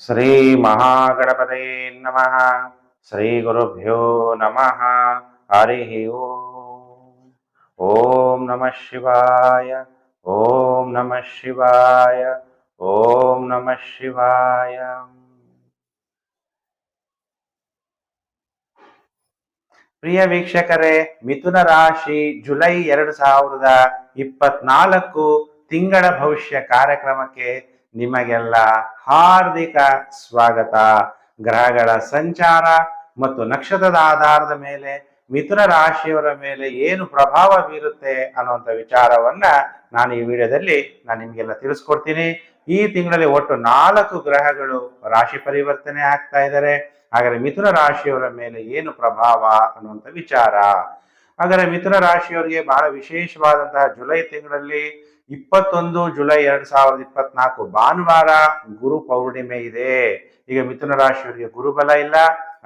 ಶ್ರೀ ಮಹಾಗಣಪತಯೇ ನಮಃ. ಶ್ರೀ ಗುರುಭ್ಯೋ ನಮಃ. ಹರಿ ಓಂ ಓಂ ನಮಃ ಶಿವಾಯ. ಓಂ ನಮಃ ಶಿವಾಯ. ಓಂ ನಮಃ ಶಿವಾಯ. ಪ್ರಿಯ ವೀಕ್ಷಕರೇ, ಮಿಥುನ ರಾಶಿ ಜುಲೈ ಎರಡು ಸಾವಿರದ ಇಪ್ಪತ್ನಾಲ್ಕು ತಿಂಗಳ ಭವಿಷ್ಯ ಕಾರ್ಯಕ್ರಮಕ್ಕೆ ನಿಮಗೆಲ್ಲ ಹಾರ್ದಿಕ ಸ್ವಾಗತ. ಗ್ರಹಗಳ ಸಂಚಾರ ಮತ್ತು ನಕ್ಷತ್ರದ ಆಧಾರದ ಮೇಲೆ ಮಿತ್ರ ರಾಶಿಯವರ ಮೇಲೆ ಏನು ಪ್ರಭಾವ ಬೀರುತ್ತೆ ಅನ್ನುವಂಥ ವಿಚಾರವನ್ನ ನಾನು ಈ ವಿಡಿಯೋದಲ್ಲಿ ನಾನು ನಿಮಗೆಲ್ಲ ತಿಳಿಸ್ಕೊಡ್ತೀನಿ. ಈ ತಿಂಗಳಲ್ಲಿ ಒಟ್ಟು ನಾಲ್ಕು ಗ್ರಹಗಳು ರಾಶಿ ಪರಿವರ್ತನೆ ಆಗ್ತಾ ಇದ್ದಾರೆ ಹಾಗಾದ್ರೆ ಮಿಥುನ ರಾಶಿಯವರ ಮೇಲೆ ಏನು ಪ್ರಭಾವ ಅನ್ನುವಂಥ ವಿಚಾರ. ಹಾಗಾದ್ರೆ ಮಿಥುನ ರಾಶಿಯವರಿಗೆ ಬಹಳ ವಿಶೇಷವಾದಂತಹ ಜುಲೈ ತಿಂಗಳಲ್ಲಿ ಇಪ್ಪತ್ತೊಂದು ಜುಲೈ ಎರಡ್ ಸಾವಿರದ ಇಪ್ಪತ್ನಾಲ್ಕು ಭಾನುವಾರ ಗುರು ಪೌರ್ಣಿಮೆ ಇದೆ. ಈಗ ಮಿಥುನ ರಾಶಿಯವರಿಗೆ ಗುರುಬಲ ಇಲ್ಲ.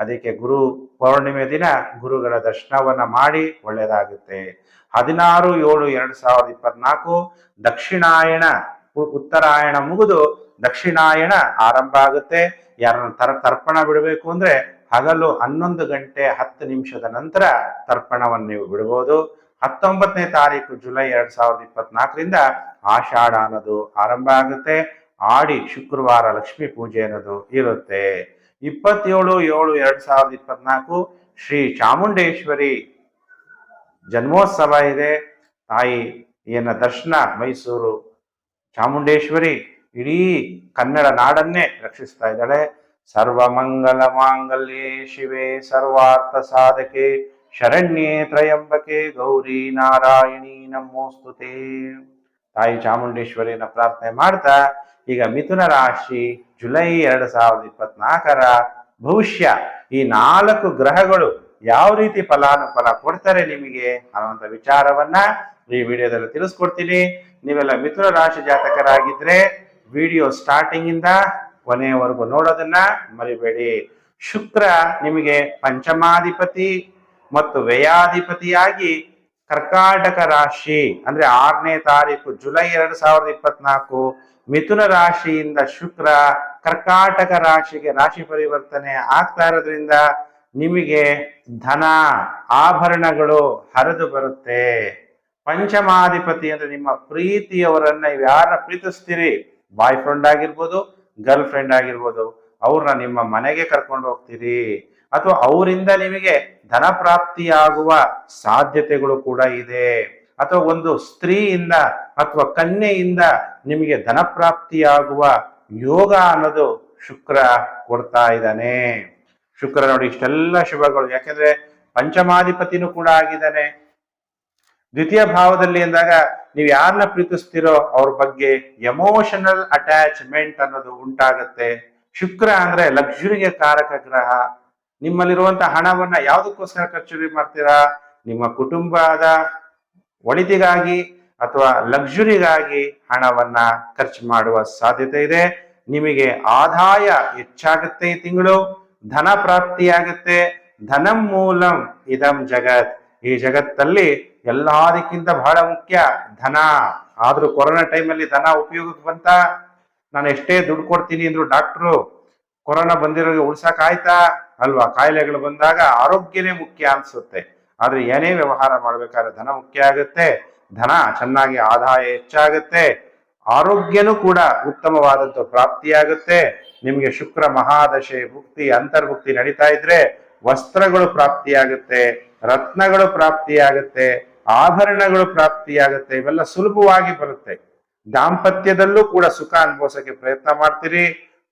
ಅದಕ್ಕೆ ಗುರು ಪೌರ್ಣಿಮೆ ದಿನ ಗುರುಗಳ ದರ್ಶನವನ್ನ ಮಾಡಿ ಒಳ್ಳೆಯದಾಗುತ್ತೆ. ಹದಿನಾರು ಏಳು ಎರಡ್ ಸಾವಿರದ ಇಪ್ಪತ್ನಾಲ್ಕು ದಕ್ಷಿಣಾಯಣ ಉತ್ತರಾಯಣ ಮುಗಿದು ದಕ್ಷಿಣಾಯಣ ಆರಂಭ ಆಗುತ್ತೆ. ಯಾರನ್ನ ತರ, ತರ್ಪಣ ಬಿಡಬೇಕು ಅಂದ್ರೆ ಹಗಲು ಹನ್ನೊಂದು ಗಂಟೆ ಹತ್ತು ನಿಮಿಷದ ನಂತರ ತರ್ಪಣವನ್ನು ನೀವು ಬಿಡಬಹುದು ಹತ್ತೊಂಬತ್ತನೇ ತಾರೀಕು ಜುಲೈ ಎರಡ್ ಸಾವಿರದ ಇಪ್ಪತ್ನಾಲ್ಕರಿಂದ ಆಷಾಢ ಅನ್ನೋದು ಆರಂಭ ಆಗುತ್ತೆ. ಆಡಿ ಶುಕ್ರವಾರ ಲಕ್ಷ್ಮೀ ಪೂಜೆ ಅನ್ನೋದು ಇರುತ್ತೆ. ಇಪ್ಪತ್ತೇಳು ಏಳು ಎರಡ್ ಸಾವಿರದ ಇಪ್ಪತ್ನಾಲ್ಕು ಶ್ರೀ ಚಾಮುಂಡೇಶ್ವರಿ ಜನ್ಮೋತ್ಸವ ಇದೆ. ತಾಯಿ ತಾಯಿಯನ್ನ ದರ್ಶನ ಮೈಸೂರು ಚಾಮುಂಡೇಶ್ವರಿ ಇಡೀ ಕನ್ನಡ ನಾಡನ್ನೇ ರಕ್ಷಿಸ್ತಾ ಇದ್ದಾಳೆ. ಸರ್ವಮಂಗಲ ಮಾಂಗಲ್ಯೇ ಶಿವೆ ಸರ್ವಾರ್ಥ ಸಾಧಕೆ ಶರಣ್ಯೇ ತ್ರಯಂಬಕೆ ಗೌರಿ ನಾರಾಯಣಿ ನಮೋಸ್ತುತೆ ತಾಯಿ ಚಾಮುಂಡೇಶ್ವರಿನ ಪ್ರಾರ್ಥನೆ ಮಾಡ್ತಾ, ಈಗ ಮಿಥುನ ರಾಶಿ ಜುಲೈ ಎರಡು ಸಾವಿರದ ಇಪ್ಪತ್ನಾಲ್ಕರ ಭವಿಷ್ಯ. ಈ ನಾಲ್ಕು ಗ್ರಹಗಳು ಯಾವ ರೀತಿ ಫಲಾನುಫಲ ಕೊಡ್ತಾರೆ ನಿಮಗೆ ಅನ್ನುವಂಥ ವಿಚಾರವನ್ನ ಈ ವಿಡಿಯೋದಲ್ಲಿ ತಿಳಿಸ್ಕೊಡ್ತೀನಿ. ನೀವೆಲ್ಲ ಮಿಥುನ ರಾಶಿ ಜಾತಕರಾಗಿದ್ರೆ ವಿಡಿಯೋ ಸ್ಟಾರ್ಟಿಂಗ್ ಇಂದ ಕೊನೆಯವರೆಗೂ ನೋಡೋದನ್ನ ಮರಿಬೇಡಿ. ಶುಕ್ರ ನಿಮಗೆ ಪಂಚಮಾಧಿಪತಿ ಮತ್ತು ವ್ಯಯಾಧಿಪತಿಯಾಗಿ ಕರ್ಕಾಟಕ ರಾಶಿ, ಅಂದ್ರೆ ಆರನೇ ತಾರೀಕು ಜುಲೈ ಎರಡ್ ಸಾವಿರದ ಇಪ್ಪತ್ನಾಲ್ಕು, ಮಿಥುನ ರಾಶಿಯಿಂದ ಶುಕ್ರ, ಕರ್ಕಾಟಕ ರಾಶಿಗೆ ರಾಶಿ ಪರಿವರ್ತನೆ ಆಗ್ತಾ ಇರೋದ್ರಿಂದ ನಿಮಗೆ ಧನ ಆಭರಣಗಳು ಹರಿದು ಬರುತ್ತೆ. ಪಂಚಮಾಧಿಪತಿ ಅಂದ್ರೆ ನಿಮ್ಮ ಪ್ರೀತಿಯವರನ್ನ ಯಾರನ್ನ ಪ್ರೀತಿಸ್ತೀರಿ? ಬಾಯ್ ಫ್ರೆಂಡ್ ಆಗಿರ್ಬೋದು, ಗರ್ಲ್ ಫ್ರೆಂಡ್ ಆಗಿರ್ಬೋದು, ಅವ್ರನ್ನ ನಿಮ್ಮ ಮನೆಗೆ ಕರ್ಕೊಂಡು ಹೋಗ್ತೀರಿ. ಅಥವಾ ಅವರಿಂದ ನಿಮಗೆ ಧನ ಪ್ರಾಪ್ತಿಯಾಗುವ ಸಾಧ್ಯತೆಗಳು ಕೂಡ ಇದೆ. ಅಥವಾ ಒಂದು ಸ್ತ್ರೀಯಿಂದ ಅಥವಾ ಕನ್ಯೆಯಿಂದ ನಿಮಗೆ ಧನ ಪ್ರಾಪ್ತಿಯಾಗುವ ಯೋಗ ಅನ್ನೋದು ಶುಕ್ರ ಕೊಡ್ತಾ ಇದ್ದಾನೆ. ಶುಕ್ರ ನೋಡಿ ಇಷ್ಟೆಲ್ಲ ಶುಭಗಳು. ಯಾಕೆಂದ್ರೆ ಪಂಚಮಾಧಿಪತಿನೂ ಕೂಡ ಆಗಿದ್ದಾನೆ. ದ್ವಿತೀಯ ಭಾವದಲ್ಲಿ ಅಂದಾಗ ನೀವು ಯಾರನ್ನ ಪ್ರೀತಿಸ್ತಿರೋ ಅವ್ರ ಬಗ್ಗೆ ಎಮೋಷನಲ್ ಅಟ್ಯಾಚ್ಮೆಂಟ್ ಅನ್ನೋದು ಉಂಟಾಗತ್ತೆ. ಶುಕ್ರ ಅಂದ್ರೆ ಲಕ್ಷುರಿಗೆ ಕಾರಕ ಗ್ರಹ. ನಿಮ್ಮಲ್ಲಿರುವಂತ ಹಣವನ್ನ ಯಾವುದಕ್ಕೋಸ್ಕರ ಖರ್ಚು ಮಾಡ್ತೀರಾ? ನಿಮ್ಮ ಕುಟುಂಬದ ಒಳಿತಿಗಾಗಿ ಅಥವಾ ಲಕ್ಸುರಿಗಾಗಿ ಹಣವನ್ನ ಖರ್ಚು ಮಾಡುವ ಸಾಧ್ಯತೆ ಇದೆ. ನಿಮಗೆ ಆದಾಯ ಹೆಚ್ಚಾಗುತ್ತೆ ಈ ತಿಂಗಳು, ಧನ ಪ್ರಾಪ್ತಿಯಾಗುತ್ತೆ. ಧನಂ ಮೂಲಂ ಇದಂ ಜಗತ್. ಈ ಜಗತ್ತಲ್ಲಿ ಎಲ್ಲದಕ್ಕಿಂತ ಬಹಳ ಮುಖ್ಯ ಧನ. ಆದ್ರೂ ಕೊರೋನಾ ಟೈಮಲ್ಲಿ ಧನ ಉಪಯೋಗಕ್ಕೆ ಬಂತ? ನಾನು ಎಷ್ಟೇ ದುಡ್ಡು ಕೊಡ್ತೀನಿ ಅಂದ್ರು ಡಾಕ್ಟ್ರು, ಕೊರೋನಾ ಬಂದಿರೋರಿಗೆ ಉಳ್ಸಕ್ ಆಯ್ತಾ ಅಲ್ವಾ? ಕಾಯಿಲೆಗಳು ಬಂದಾಗ ಆರೋಗ್ಯನೇ ಮುಖ್ಯ ಅನ್ಸುತ್ತೆ. ಆದ್ರೆ ಏನೇ ವ್ಯವಹಾರ ಮಾಡ್ಬೇಕಾದ್ರೆ ಧನ ಮುಖ್ಯ ಆಗುತ್ತೆ. ಧನ ಚೆನ್ನಾಗಿ ಆದಾಯ ಹೆಚ್ಚಾಗುತ್ತೆ. ಆರೋಗ್ಯನೂ ಕೂಡ ಉತ್ತಮವಾದಂತ ಪ್ರಾಪ್ತಿಯಾಗುತ್ತೆ. ನಿಮ್ಗೆ ಶುಕ್ರ ಮಹಾದಶೆ ಭುಕ್ತಿ, ಅಂತರ್ಭುಕ್ತಿ ನಡೀತಾ ಇದ್ರೆ ವಸ್ತ್ರಗಳು ಪ್ರಾಪ್ತಿಯಾಗುತ್ತೆ, ರತ್ನಗಳು ಪ್ರಾಪ್ತಿಯಾಗುತ್ತೆ, ಆಭರಣಗಳು ಪ್ರಾಪ್ತಿಯಾಗುತ್ತೆ. ಇವೆಲ್ಲ ಸುಲಭವಾಗಿ ಬರುತ್ತೆ. ದಾಂಪತ್ಯದಲ್ಲೂ ಕೂಡ ಸುಖ ಅನುಭವಿಸೋಕೆ ಪ್ರಯತ್ನ ಮಾಡ್ತೀರಿ.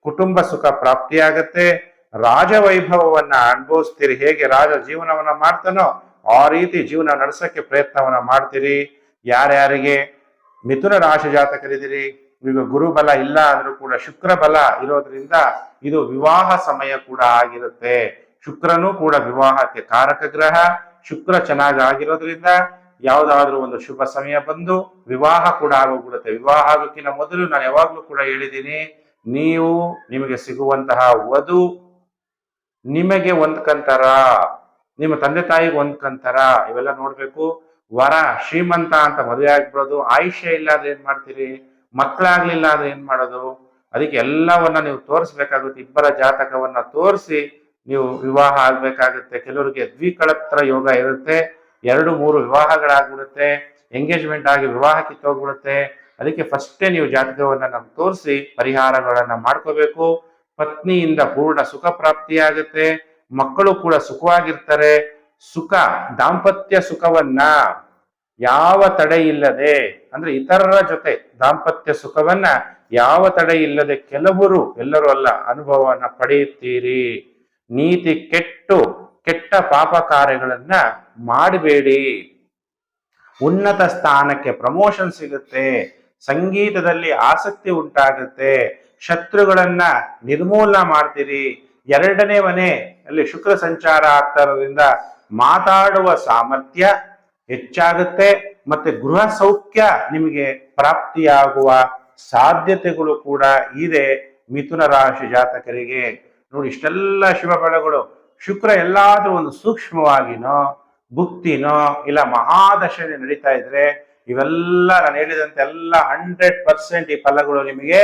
ಕುಟುಂಬ ಸುಖ ಪ್ರಾಪ್ತಿಯಾಗತ್ತೆ. ರಾಜವೈಭವವನ್ನ ಅನುಭವಿಸ್ತೀರಿ, ಹೇಗೆ ರಾಜ ಜೀವನವನ್ನ ಮಾಡ್ತಾನೋ ಆ ರೀತಿ ಜೀವನ ನಡೆಸಕ್ಕೆ ಪ್ರಯತ್ನವನ್ನ ಮಾಡ್ತೀರಿ. ಯಾರ್ಯಾರಿಗೆ ಮಿಥುನ ರಾಶಿ ಜಾತಕರಿದ್ದೀರಿ, ಈಗ ಗುರುಬಲ ಇಲ್ಲ ಅಂದ್ರೂ ಕೂಡ ಶುಕ್ರ ಬಲ ಇರೋದ್ರಿಂದ ಇದು ವಿವಾಹ ಸಮಯ ಕೂಡ ಆಗಿರುತ್ತೆ. ಶುಕ್ರನೂ ಕೂಡ ವಿವಾಹಕ್ಕೆ ಕಾರಕ ಗ್ರಹ, ಶುಕ್ರ ಚೆನ್ನಾಗಿ ಆಗಿರೋದ್ರಿಂದ ಯಾವ್ದಾದ್ರೂ ಒಂದು ಶುಭ ಸಮಯ ಬಂದು ವಿವಾಹ ಕೂಡ ಆಗೋಗ್ಬಿಡುತ್ತೆ. ವಿವಾಹ ಆಗೋಕ್ಕಿಂತ ಮೊದಲು ನಾನು ಯಾವಾಗ್ಲೂ ಕೂಡ ಹೇಳಿದ್ದೀನಿ, ನೀವು ನಿಮಗೆ ಸಿಗುವಂತಹ ವಧು ನಿಮಗೆ ಹೊಂದ್ಕಂತಾರ ನಿಮ್ಮ ತಂದೆ ತಾಯಿಗೆ ಹೊಂದ್ಕಂತಾರ ಇವೆಲ್ಲ ನೋಡ್ಬೇಕು. ವರ, ಶ್ರೀಮಂತ ಅಂತ ಮದುವೆ ಆಗ್ಬಿಡೋದು. ಆಯುಷ್ಯ ಇಲ್ಲ ಅಂದ್ರೆ ಏನ್ ಮಾಡ್ತೀರಿ? ಮಕ್ಕಳಾಗ್ಲಿಲ್ಲ ಅಂದ್ರೆ ಏನ್ ಮಾಡೋದು? ಅದಕ್ಕೆ ಎಲ್ಲವನ್ನ ನೀವು ತೋರಿಸ್ಬೇಕಾಗುತ್ತೆ. ಇಬ್ಬರ ಜಾತಕವನ್ನ ತೋರಿಸಿ ನೀವು ವಿವಾಹ ಆಗ್ಬೇಕಾಗುತ್ತೆ. ಕೆಲವರಿಗೆ ದ್ವಿಕಳತ್ರ ಯೋಗ ಇರುತ್ತೆ. ಎರಡು, ಮೂರು ವಿವಾಹಗಳಾಗ್ಬಿಡುತ್ತೆ. ಎಂಗೇಜ್ಮೆಂಟ್ ಆಗಿ ವಿವಾಹ ಕಿತ್ತೋಗ್ಬಿಡುತ್ತೆ ಅದಕ್ಕೆ ಫಸ್ಟೇ ನೀವು ಜಾತಕವನ್ನ ನಮ್ಗೆ ತೋರಿಸಿ ಪರಿಹಾರಗಳನ್ನ ಮಾಡ್ಕೋಬೇಕು. ಪತ್ನಿಯಿಂದ ಪೂರ್ಣ ಸುಖ ಪ್ರಾಪ್ತಿಯಾಗುತ್ತೆ, ಮಕ್ಕಳು ಕೂಡ ಸುಖವಾಗಿರ್ತಾರೆ. ಸುಖ, ದಾಂಪತ್ಯ ಸುಖವನ್ನ ಯಾವ ತಡೆ ಇಲ್ಲದೆ, ಅಂದ್ರೆ ಇತರರ ಜೊತೆ ದಾಂಪತ್ಯ ಸುಖವನ್ನ ಯಾವ ತಡೆ ಇಲ್ಲದೆ ಕೆಲವರು, ಎಲ್ಲರೂ ಅಲ್ಲ, ಅನುಭವವನ್ನ ಪಡೆಯುತ್ತೀರಿ. ನೀತಿ ಕೆಟ್ಟು, ಕೆಟ್ಟ ಪಾಪ ಕಾರ್ಯಗಳನ್ನ ಮಾಡಬೇಡಿ. ಉನ್ನತ ಸ್ಥಾನಕ್ಕೆ ಪ್ರಮೋಷನ್ ಸಿಗುತ್ತೆ. ಸಂಗೀತದಲ್ಲಿ ಆಸಕ್ತಿ ಉಂಟಾಗುತ್ತೆ. ಶತ್ರುಗಳನ್ನ ನಿರ್ಮೂಲನ ಮಾಡ್ತೀರಿ. ಎರಡನೇ ಮನೆ ಅಲ್ಲಿ ಶುಕ್ರ ಸಂಚಾರ ಆಗ್ತಾ ಮಾತಾಡುವ ಸಾಮರ್ಥ್ಯ ಹೆಚ್ಚಾಗುತ್ತೆ ಮತ್ತೆ ಗೃಹ ಸೌಖ್ಯ ನಿಮಗೆ ಪ್ರಾಪ್ತಿಯಾಗುವ ಸಾಧ್ಯತೆಗಳು ಕೂಡ ಇದೆ ಮಿಥುನ ರಾಶಿ ಜಾತಕರಿಗೆ. ನೋಡಿ ಇಷ್ಟೆಲ್ಲ ಶುಭ ಫಲಗಳು. ಶುಕ್ರ ಎಲ್ಲಾದ್ರೂ ಒಂದು ಸೂಕ್ಷ್ಮವಾಗಿನೋ, ಭುಕ್ತಿನೋ, ಇಲ್ಲ ಮಹಾದಶನೆ ನಡೀತಾ ಇದ್ರೆ ಇವೆಲ್ಲ ನಾನು ಹೇಳಿದಂತೆ ಎಲ್ಲ ಹಂಡ್ರೆಡ್ ಪರ್ಸೆಂಟ್ ಈ ಫಲಗಳು ನಿಮಗೆ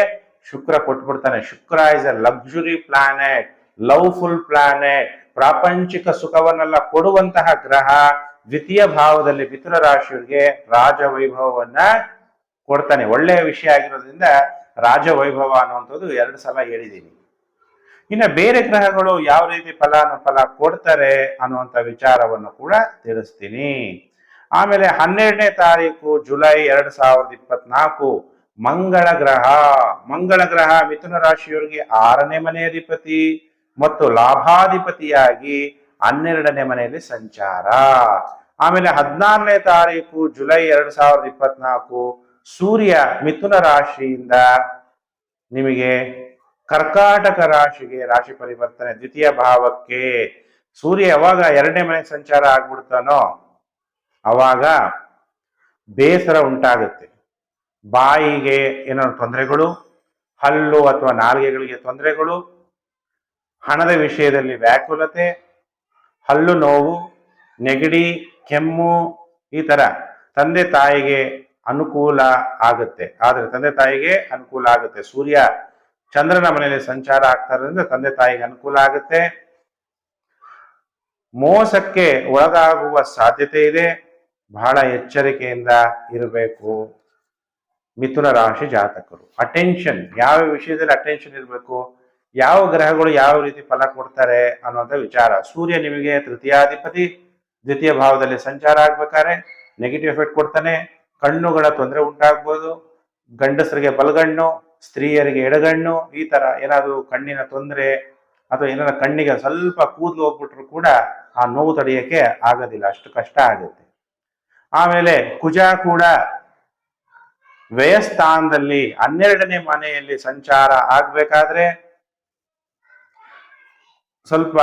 Shukra ಕೊಟ್ಬಿಡ್ತಾನೆ. Shukra is a luxury planet loveful planet ಪ್ರಾಪಂಚಿಕ ಸುಖವನ್ನೆಲ್ಲ ಕೊಡುವಂತಹ ಗ್ರಹ ದ್ವಿತೀಯ ಭಾವದಲ್ಲಿ ಮಿಥುನ ರಾಶಿಯವರಿಗೆ ರಾಜವೈಭವವನ್ನ ಕೊಡ್ತಾನೆ. ಒಳ್ಳೆಯ ವಿಷಯ ಆಗಿರೋದ್ರಿಂದ ರಾಜವೈಭವ ಅನ್ನುವಂಥದ್ದು ಎರಡು ಸಲ ಹೇಳಿದ್ದೀನಿ. ಇನ್ನ ಬೇರೆ ಗ್ರಹಗಳು ಯಾವ ರೀತಿ ಫಲಾನುಫಲ ಕೊಡ್ತಾರೆ ಅನ್ನುವಂಥ ವಿಚಾರವನ್ನು ಕೂಡ ತಿಳಿಸ್ತೀನಿ. ಆಮೇಲೆ ಹನ್ನೆರಡನೇ ತಾರೀಕು ಜುಲೈ ಎರಡ್ ಸಾವಿರದ ಇಪ್ಪತ್ನಾಲ್ಕು, ಮಂಗಳ ಗ್ರಹ. ಮಂಗಳ ಗ್ರಹ ಮಿಥುನ ರಾಶಿಯವರಿಗೆ ಆರನೇ ಮನೆ ಅಧಿಪತಿ ಮತ್ತು ಲಾಭಾಧಿಪತಿಯಾಗಿ ಹನ್ನೆರಡನೇ ಮನೆಯಲ್ಲಿ ಸಂಚಾರ. ಆಮೇಲೆ ಹದಿನಾರನೇ ತಾರೀಕು ಜುಲೈ ಎರಡ್ ಸಾವಿರದ ಇಪ್ಪತ್ನಾಲ್ಕು, ಸೂರ್ಯ ಮಿಥುನ ರಾಶಿಯಿಂದ ನಿಮಗೆ ಕರ್ಕಾಟಕ ರಾಶಿಗೆ ರಾಶಿ ಪರಿವರ್ತನೆ ದ್ವಿತೀಯ ಭಾವಕ್ಕೆ ಸೂರ್ಯ ಯಾವಾಗ ಎರಡನೇ ಮನೆ ಸಂಚಾರ ಆಗ್ಬಿಡ್ತಾನೋ ಅವಾಗ ಬೇಸರ ಉಂಟಾಗುತ್ತೆ. ಬಾಯಿಗೆ ಏನಾದ್ರು ತೊಂದರೆಗಳು, ಹಲ್ಲು ಅಥವಾ ನಾಲಿಗೆಗಳಿಗೆ ತೊಂದರೆಗಳು, ಹಣದ ವಿಷಯದಲ್ಲಿ ವ್ಯಾಕುಲತೆ, ಹಲ್ಲು ನೋವು, ನೆಗಡಿ, ಕೆಮ್ಮು ಈ ತರ ತಂದೆ ತಾಯಿಗೆ ಅನುಕೂಲ ಆಗುತ್ತೆ. ಆದರೆ ತಂದೆ ತಾಯಿಗೆ ಅನುಕೂಲ ಆಗುತ್ತೆ. ಸೂರ್ಯ ಚಂದ್ರನ ಮನೆಯಲ್ಲಿ ಸಂಚಾರ ಆಗ್ತಾ ಇರೋದ್ರಿಂದ ತಂದೆ ತಾಯಿಗೆ ಅನುಕೂಲ ಆಗುತ್ತೆ. ಮೋಸಕ್ಕೆ ಒಳಗಾಗುವ ಸಾಧ್ಯತೆ ಇದೆ. ಬಹಳ ಎಚ್ಚರಿಕೆಯಿಂದ ಇರಬೇಕು. ಮಿಥುನ ರಾಶಿ ಜಾತಕರು. ಅಟೆನ್ಷನ್ ಯಾವ ವಿಷಯದಲ್ಲಿ ಅಟೆನ್ಷನ್ ಇರಬೇಕು? ಯಾವ ಗ್ರಹಗಳು ಯಾವ ರೀತಿ ಫಲ ಕೊಡ್ತಾರೆ ಅನ್ನುವಂಥ ವಿಚಾರ. ಸೂರ್ಯ ನಿಮಗೆ ತೃತೀಯಾಧಿಪತಿ, ದ್ವಿತೀಯ ಭಾವದಲ್ಲಿ ಸಂಚಾರ ಆಗ್ಬೇಕಾದ್ರೆ ನೆಗೆಟಿವ್ ಎಫೆಕ್ಟ್ ಕೊಡ್ತಾನೆ. ಕಣ್ಣುಗಳ ತೊಂದರೆ ಉಂಟಾಗ್ಬೋದು. ಗಂಡಸರಿಗೆ ಬಲಗಣ್ಣು, ಸ್ತ್ರೀಯರಿಗೆ ಎಡಗಣ್ಣು, ಈ ತರ ಏನಾದರೂ ಕಣ್ಣಿನ ತೊಂದರೆ ಅಥವಾ ಏನಾದ್ರು ಕಣ್ಣಿಗೆ ಸ್ವಲ್ಪ ಕೂದಲು ಹೋಗ್ಬಿಟ್ರು ಕೂಡ ಆ ನೋವು ತಡೆಯಕ್ಕೆ ಆಗೋದಿಲ್ಲ. ಅಷ್ಟು ಕಷ್ಟ ಆಗುತ್ತೆ. ಆಮೇಲೆ ಕುಜ ಕೂಡ ವ್ಯಯಸ್ಥಾನದಲ್ಲಿ ಹನ್ನೆರಡನೇ ಮನೆಯಲ್ಲಿ ಸಂಚಾರ ಆಗ್ಬೇಕಾದ್ರೆ ಸ್ವಲ್ಪ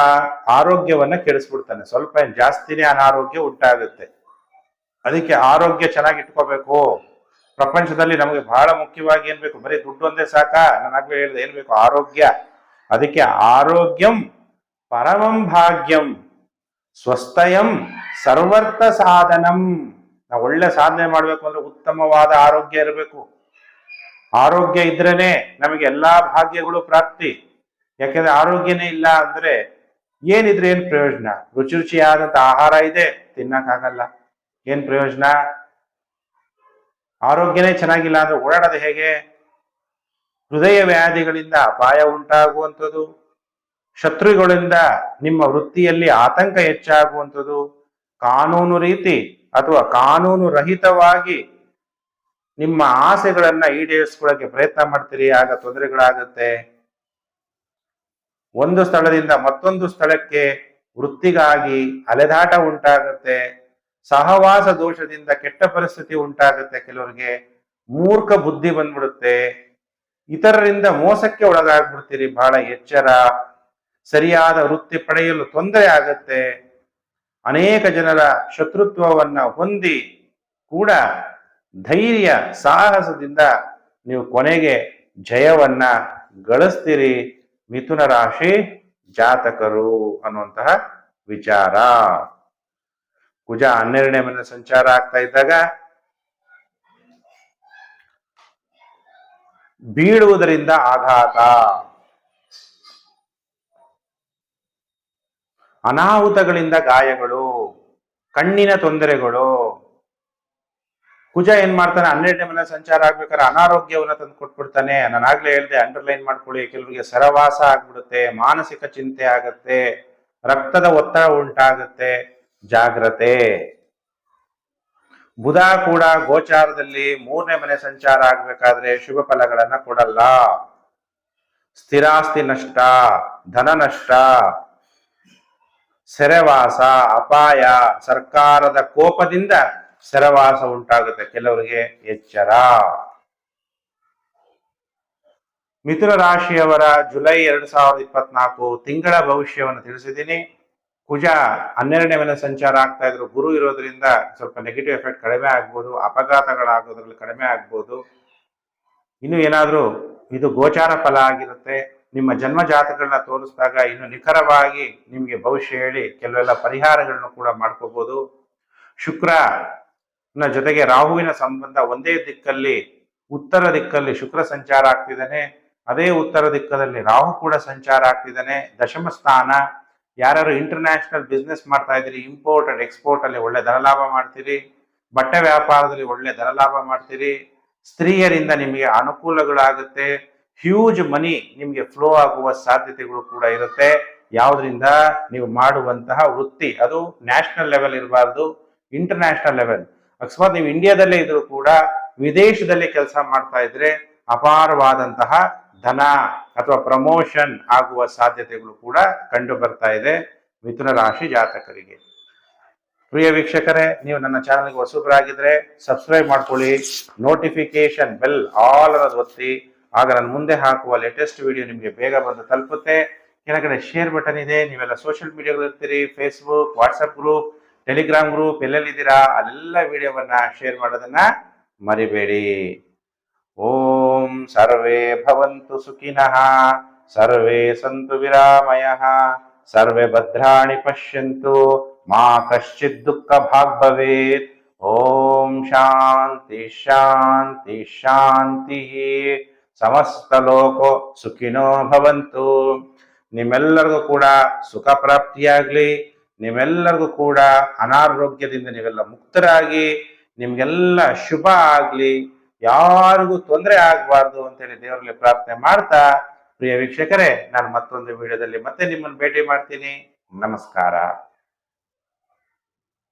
ಆರೋಗ್ಯವನ್ನ ಕೆಡಿಸ್ಬಿಡ್ತಾನೆ. ಸ್ವಲ್ಪ ಜಾಸ್ತಿನೇ ಅನಾರೋಗ್ಯ ಉಂಟಾಗುತ್ತೆ. ಅದಕ್ಕೆ ಆರೋಗ್ಯ ಚೆನ್ನಾಗಿ ಇಟ್ಕೋಬೇಕು. ಪ್ರಪಂಚದಲ್ಲಿ ನಮಗೆ ಬಹಳ ಮುಖ್ಯವಾಗಿ ಏನ್ ಬೇಕು? ಬರೀ ದುಡ್ಡು ಒಂದೇ ಸಾಕ? ನಾನು ಹೇಳಿದೆ, ಏನ್ ಬೇಕು? ಆರೋಗ್ಯ. ಅದಕ್ಕೆ ಆರೋಗ್ಯಂ ಪರಮಂ ಭಾಗ್ಯಂ ಸ್ವಸ್ಥಯಂ ಸರ್ವರ್ಥ ಸಾಧನಂ. ನಾವು ಒಳ್ಳೆ ಸಾಧನೆ ಮಾಡ್ಬೇಕು ಅಂದ್ರೆ ಉತ್ತಮವಾದ ಆರೋಗ್ಯ ಇರಬೇಕು. ಆರೋಗ್ಯ ಇದ್ರೇನೆ ನಮಗೆ ಎಲ್ಲಾ ಭಾಗ್ಯಗಳು ಪ್ರಾಪ್ತಿ. ಯಾಕೆಂದ್ರೆ ಆರೋಗ್ಯನೇ ಇಲ್ಲ ಅಂದ್ರೆ ಏನಿದ್ರೆ ಏನ್ ಪ್ರಯೋಜನ? ರುಚಿ ರುಚಿಯಾದಂತ ಆಹಾರ ಇದೆ ತಿನ್ನಕ್ಕಾಗಲ್ಲ ಏನ್ ಪ್ರಯೋಜನ? ಆರೋಗ್ಯನೇ ಚೆನ್ನಾಗಿಲ್ಲ ಅಂದ್ರೆ ಓಡಾಡೋದು ಹೇಗೆ? ಹೃದಯ ವ್ಯಾಧಿಗಳಿಂದ ಅಪಾಯ ಉಂಟಾಗುವಂಥದ್ದು. ಶತ್ರುಗಳಿಂದ ನಿಮ್ಮ ವೃತ್ತಿಯಲ್ಲಿ ಆತಂಕ ಹೆಚ್ಚಾಗುವಂಥದ್ದು. ಕಾನೂನು ರೀತಿ ಅಥವಾ ಕಾನೂನು ರಹಿತವಾಗಿ ನಿಮ್ಮ ಆಸೆಗಳನ್ನ ಈಡೇರಿಸ್ಕೊಳ್ಳಕ್ಕೆ ಪ್ರಯತ್ನ ಮಾಡ್ತೀರಿ, ಆಗ ತೊಂದರೆಗಳಾಗತ್ತೆ. ಒಂದು ಸ್ಥಳದಿಂದ ಮತ್ತೊಂದು ಸ್ಥಳಕ್ಕೆ ವೃತ್ತಿಗಾಗಿ ಅಲೆದಾಟ ಉಂಟಾಗುತ್ತೆ. ಸಹವಾಸ ದೋಷದಿಂದ ಕೆಟ್ಟ ಪರಿಸ್ಥಿತಿ ಉಂಟಾಗುತ್ತೆ ಕೆಲವರಿಗೆ. ಮೂರ್ಖ ಬುದ್ಧಿ ಬಂದ್ಬಿಡುತ್ತೆ. ಇತರರಿಂದ ಮೋಸಕ್ಕೆ ಒಳಗಾಗ್ಬಿಡ್ತೀರಿ, ಬಹಳ ಎಚ್ಚರ. ಸರಿಯಾದ ವೃತ್ತಿ ಪಡೆಯಲು ತೊಂದರೆ ಆಗತ್ತೆ. ಅನೇಕ ಜನರ ಶತ್ರುತ್ವವನ್ನ ಹೊಂದಿ ಕೂಡ ಧೈರ್ಯ, ಸಾಹಸದಿಂದ ನೀವು ಕೊನೆಗೆ ಜಯವನ್ನ ಗಳಿಸ್ತೀರಿ. ಮಿಥುನ ರಾಶಿ ಜಾತಕರು ಅನ್ನುವಂತಹ ವಿಚಾರ. ಕುಜ ಹನ್ನೆರಡನೇ ಮನೆ ಸಂಚಾರ ಆಗ್ತಾ ಇದ್ದಾಗ ಬೀಳುವುದರಿಂದ ಆಘಾತ. ಅನಾಹುತಗಳಿಂದ ಗಾಯಗಳು, ಕಣ್ಣಿನ ತೊಂದರೆಗಳು. ಕುಜ ಏನ್ ಮಾಡ್ತಾನೆ? ಹನ್ನೆರಡನೇ ಮನೆ ಸಂಚಾರ ಆಗ್ಬೇಕಾದ್ರೆ ಅನಾರೋಗ್ಯವನ್ನ ತಂದು ಕೊಟ್ಬಿಡ್ತಾನೆ. ನಾನು ಆಗ್ಲೇ ಹೇಳ್ದೆ ಅಂಡರ್ಲೈನ್ ಮಾಡ್ಕೊಳ್ಳಿ. ಕೆಲವರಿಗೆ ಸರವಾಸ ಆಗ್ಬಿಡುತ್ತೆ, ಮಾನಸಿಕ ಚಿಂತೆ ಆಗತ್ತೆ, ರಕ್ತದ ಒತ್ತಡ ಉಂಟಾಗತ್ತೆ. ಜಾಗ್ರತೆ. ಬುಧ ಕೂಡ ಗೋಚಾರದಲ್ಲಿ ಮೂರನೇ ಮನೆ ಸಂಚಾರ ಆಗ್ಬೇಕಾದ್ರೆ ಶುಭ ಫಲಗಳನ್ನ ಕೊಡಲ್ಲ. ಸ್ಥಿರಾಸ್ತಿ ನಷ್ಟ, ಧನ ನಷ್ಟ. ಸೆರೆವಾಸ, ಅಪಾಯ, ಸರ್ಕಾರದ ಕೋಪದಿಂದ ಸೆರೆವಾಸ ಉಂಟಾಗುತ್ತೆ. ಕೆಲವರಿಗೆ ಎಚ್ಚರ. ಮಿಥುನ ರಾಶಿಯವರ ಜುಲೈ ಎರಡ್ ಸಾವಿರದ ಇಪ್ಪತ್ನಾಲ್ಕು ತಿಂಗಳ ಭವಿಷ್ಯವನ್ನು ತಿಳಿಸಿದ್ದೀನಿ. ಕುಜ ಹನ್ನೆರಡನೇ ಮನೆ ಸಂಚಾರ ಆಗ್ತಾ ಇದ್ರು. ಗುರು ಇರೋದ್ರಿಂದ ಸ್ವಲ್ಪ ನೆಗೆಟಿವ್ ಎಫೆಕ್ಟ್ ಕಡಿಮೆ ಆಗ್ಬೋದು. ಅಪಘಾತಗಳಾಗೋದ್ರಲ್ಲಿ ಕಡಿಮೆ ಆಗ್ಬೋದು. ಇನ್ನು ಏನಾದರೂ, ಇದು ಗೋಚಾರ ಫಲ ಆಗಿರುತ್ತೆ. ನಿಮ್ಮ ಜನ್ಮ ಜಾತಕಗಳನ್ನ ತೋರಿಸಿದಾಗ ಇನ್ನು ನಿಖರವಾಗಿ ನಿಮಗೆ ಭವಿಷ್ಯ ಹೇಳಿ ಕೆಲವೆಲ್ಲ ಪರಿಹಾರಗಳನ್ನು ಕೂಡ ಮಾಡ್ಕೋಬಹುದು ಶುಕ್ರ ನ ಜೊತೆಗೆ ರಾಹುವಿನ ಸಂಬಂಧ ಒಂದೇ ದಿಕ್ಕಲ್ಲಿ ಉತ್ತರ ದಿಕ್ಕಲ್ಲಿ ಶುಕ್ರ ಸಂಚಾರ ಆಗ್ತಿದ್ದಾನೆ. ಅದೇ ಉತ್ತರ ದಿಕ್ಕದಲ್ಲಿ ರಾಹು ಕೂಡ ಸಂಚಾರ ಆಗ್ತಿದ್ದಾನೆ. ದಶಮ ಸ್ಥಾನ. ಯಾರು ಇಂಟರ್ನ್ಯಾಷನಲ್ ಬಿಸ್ನೆಸ್ ಮಾಡ್ತಾ ಇದ್ದೀರಿ ಇಂಪೋರ್ಟ್ ಅಂಡ್ ಎಕ್ಸ್ಪೋರ್ಟ್ ಅಲ್ಲಿ ಒಳ್ಳೆ ಧನಲಾಭ ಮಾಡ್ತೀರಿ, ಬಟ್ಟೆ ವ್ಯಾಪಾರದಲ್ಲಿ ಒಳ್ಳೆ ಧನಲಾಭ ಮಾಡ್ತೀರಿ, ಸ್ತ್ರೀಯರಿಂದ ನಿಮಗೆ ಅನುಕೂಲಗಳಾಗುತ್ತೆ. ಹ್ಯೂಜ್ ಮನಿ ನಿಮಗೆ ಫ್ಲೋ ಆಗುವ ಸಾಧ್ಯತೆಗಳು ಕೂಡ ಇರುತ್ತೆ. ಯಾವುದರಿಂದ? ನೀವು ಮಾಡುವಂತಹ ವೃತ್ತಿ. ಅದು ನ್ಯಾಷನಲ್ ಲೆವೆಲ್ ಇರಬಾರ್ದು ಇಂಟರ್ನ್ಯಾಷನಲ್ ಲೆವೆಲ್ ಅಕಸ್ಮಾತ್ ನೀವು ಇಂಡಿಯಾದಲ್ಲೇ ಇದ್ರೂ ಕೂಡ ವಿದೇಶದಲ್ಲಿ ಕೆಲಸ ಮಾಡ್ತಾ ಇದ್ರೆ ಅಪಾರವಾದಂತಹ ಧನ ಅಥವಾ ಪ್ರಮೋಷನ್ ಆಗುವ ಸಾಧ್ಯತೆಗಳು ಕೂಡ ಕಂಡು ಬರ್ತಾ ಇದೆ ಮಿಥುನ ರಾಶಿ ಜಾತಕರಿಗೆ. ಪ್ರಿಯ ವೀಕ್ಷಕರೇ, ನೀವು ನನ್ನ ಚಾನಲ್ಗೆ ಹೊಸಬರಾಗಿದ್ರೆ ಸಬ್ಸ್ಕ್ರೈಬ್ ಮಾಡ್ಕೊಳ್ಳಿ. ನೋಟಿಫಿಕೇಶನ್ ಬೆಲ್ ಆಲ್ ಅನ್ನೋದು ಒತ್ತಿ. ಆಗ ನಾನು ಮುಂದೆ ಹಾಕುವ ಲೇಟೆಸ್ಟ್ ವಿಡಿಯೋ ನಿಮಗೆ ಬೇಗ ಬಂದು ತಲುಪುತ್ತೆ. ಕೆಳಗಡೆ ಶೇರ್ ಬಟನ್ ಇದೆ. ನೀವೆಲ್ಲ ಸೋಷಿಯಲ್ ಮೀಡಿಯಾಗಳು ಇರ್ತೀರಿ. Facebook WhatsApp group Telegram group ಎಲ್ಲೆಲ್ಲಿದ್ದೀರಾ? ಅಲ್ಲೆಲ್ಲ ವಿಡಿಯೋವನ್ನ ಶೇರ್ ಮಾಡೋದನ್ನ ಮರಿಬೇಡಿ. ಓಂ ಸರ್ವೇ ಭವಂತು ಸುಖಿನಃ. ಸರ್ವೇ ಸಂತು ವಿರಾಮಯ. ಸರ್ವೇ ಭದ್ರಾಣಿ ಪಶ್ಯಂತು. ಮಾ ಕಶ್ಚಿತ್ ದುಃಖ ಭಾಗ್ ಓಂ ಶಾಂತಿ ಶಾಂತಿ ಶಾಂತಿ ಸಮಸ್ತ ಲೋಕೋ ಸುಖಿನೋ ಭವಂತು. ನಿಮ್ಮೆಲ್ಲರಿಗೂ ಕೂಡ ಸುಖ ಪ್ರಾಪ್ತಿಯಾಗಲಿ, ನಿಮ್ಮೆಲ್ಲರಿಗೂ ಕೂಡ ಅನಾರೋಗ್ಯದಿಂದ ನೀವೆಲ್ಲ ಮುಕ್ತರಾಗಿ, ನಿಮ್ಗೆಲ್ಲ ಶುಭ ಆಗ್ಲಿ. ಯಾರಿಗೂ ತೊಂದರೆ ಆಗಬಾರ್ದು ಅಂತೇಳಿ ದೇವರಲ್ಲಿ ಪ್ರಾರ್ಥನೆ ಮಾಡ್ತಾ, ಪ್ರಿಯ ವೀಕ್ಷಕರೇ, ನಾನು ಮತ್ತೊಂದು ವಿಡಿಯೋದಲ್ಲಿ ಮತ್ತೆ ನಿಮ್ಮನ್ನು ಭೇಟಿ ಮಾಡ್ತೀನಿ. ನಮಸ್ಕಾರ.